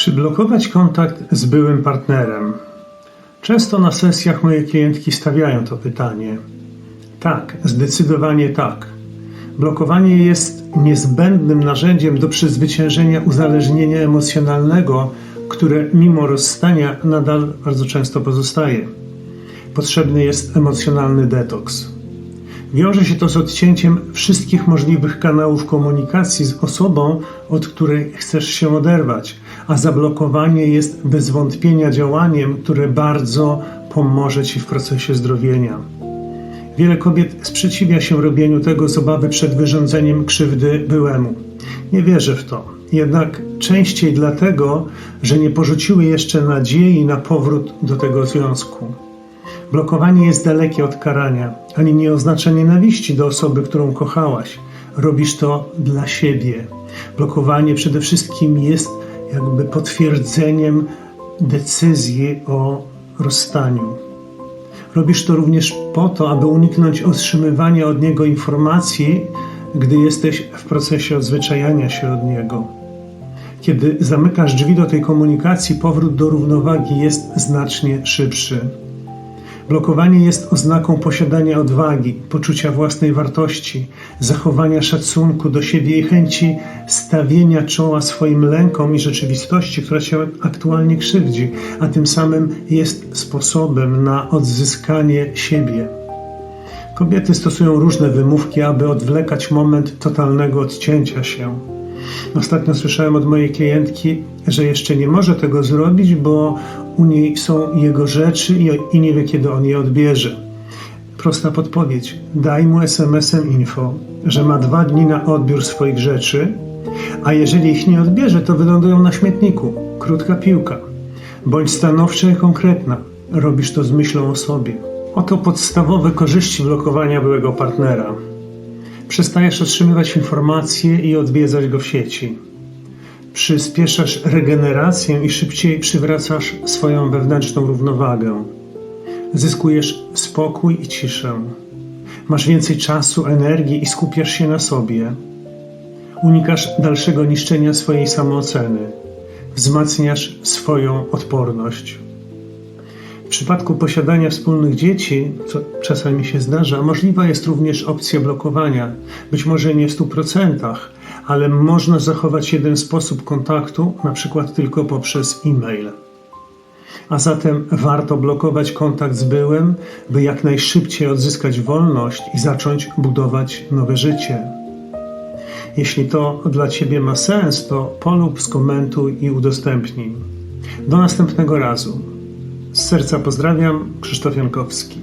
Czy blokować kontakt z byłym partnerem? Często na sesjach moje klientki stawiają to pytanie. Tak, zdecydowanie tak. Blokowanie jest niezbędnym narzędziem do przezwyciężenia uzależnienia emocjonalnego, które mimo rozstania nadal bardzo często pozostaje. Potrzebny jest emocjonalny detoks. Wiąże się to z odcięciem wszystkich możliwych kanałów komunikacji z osobą, od której chcesz się oderwać, a zablokowanie jest bez wątpienia działaniem, które bardzo pomoże ci w procesie zdrowienia. Wiele kobiet sprzeciwia się robieniu tego z obawy przed wyrządzeniem krzywdy byłemu. Nie wierzę w to. Jednak częściej dlatego, że nie porzuciły jeszcze nadziei na powrót do tego związku. Blokowanie jest dalekie od karania, ani nie oznacza nienawiści do osoby, którą kochałaś. Robisz to dla siebie. Blokowanie przede wszystkim jest jakby potwierdzeniem decyzji o rozstaniu. Robisz to również po to, aby uniknąć otrzymywania od niego informacji, gdy jesteś w procesie odzwyczajania się od niego. Kiedy zamykasz drzwi do tej komunikacji, powrót do równowagi jest znacznie szybszy. Blokowanie jest oznaką posiadania odwagi, poczucia własnej wartości, zachowania szacunku do siebie i chęci stawienia czoła swoim lękom i rzeczywistości, która cię aktualnie krzywdzi, a tym samym jest sposobem na odzyskanie siebie. Kobiety stosują różne wymówki, aby odwlekać moment totalnego odcięcia się. Ostatnio słyszałem od mojej klientki, że jeszcze nie może tego zrobić, bo u niej są jego rzeczy i, nie wie, kiedy on je odbierze. Prosta podpowiedź: daj mu SMS-em info, że ma dwa dni na odbiór swoich rzeczy, a jeżeli ich nie odbierze, to wylądują na śmietniku. Krótka piłka. Bądź stanowcza i konkretna. Robisz to z myślą o sobie. Oto podstawowe korzyści blokowania byłego partnera. Przestajesz otrzymywać informacje i odwiedzać go w sieci. Przyspieszasz regenerację i szybciej przywracasz swoją wewnętrzną równowagę. Zyskujesz spokój i ciszę. Masz więcej czasu, energii i skupiasz się na sobie. Unikasz dalszego niszczenia swojej samooceny. Wzmacniasz swoją odporność. W przypadku posiadania wspólnych dzieci, co czasami się zdarza, możliwa jest również opcja blokowania. Być może nie w 100%, ale można zachować jeden sposób kontaktu, na przykład tylko poprzez e-mail. A zatem warto blokować kontakt z byłym, by jak najszybciej odzyskać wolność i zacząć budować nowe życie. Jeśli to dla Ciebie ma sens, to polub, skomentuj i udostępnij. Do następnego razu. Z serca pozdrawiam, Krzysztof Jankowski.